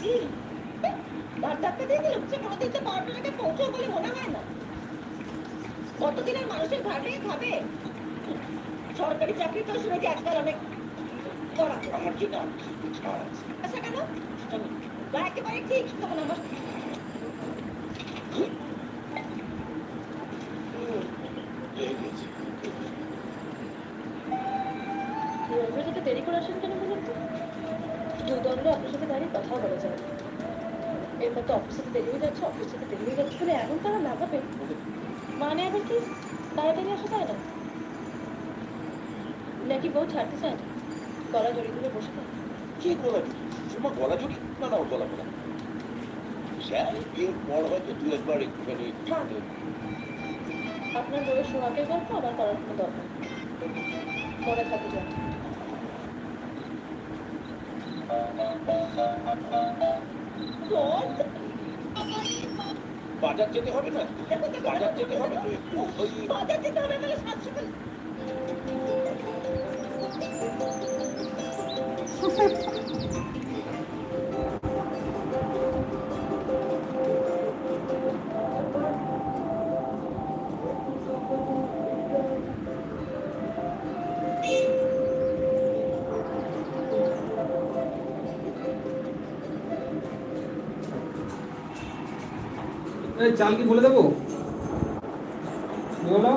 জি ভাত ডাক্তার দিয়ে দিল সে কোনোদিন তো পাউডারটাকে পৌঁছাও বলে মনে হয় না। কতদিন আর মানুষের নিয়ে খাবে? সরকারি চাকরি তো শুনেছি আজকাল অনেক আচ্ছা দেরি করে আসেন কেন বলুন তো? দুই দণ্ডে আপনার সাথে দাঁড়িয়ে কথাও বলা যায়। এরপর তো অফিস থেকে দেরি হয়ে যাচ্ছে অফিস থেকে দেরি হয়ে যাচ্ছে বলে এমন তারা লাগাবে মানে আবার কি? তাড়াতাড়ি আসা যায় না? নাকি বউ ছাড়তে চায় না? গলা জড়িয়ে ধরে বসে থাকে। কি গলা জুড়ি তোমার গলা জুড়ি? না না ওর গলা গলা স্যার এর পর হয়তো দু একবার একটুখানি আপনার বউয়ের সোহাগের গল্প আমার করার কোনো দরকার। মনে থাকে যান বাজার যেতে হবে না? বাজার যেতে হবে তো একটু। বাজার যেতে হবে মানে সাত সকাল চাল কি বলে দেবো? বলো।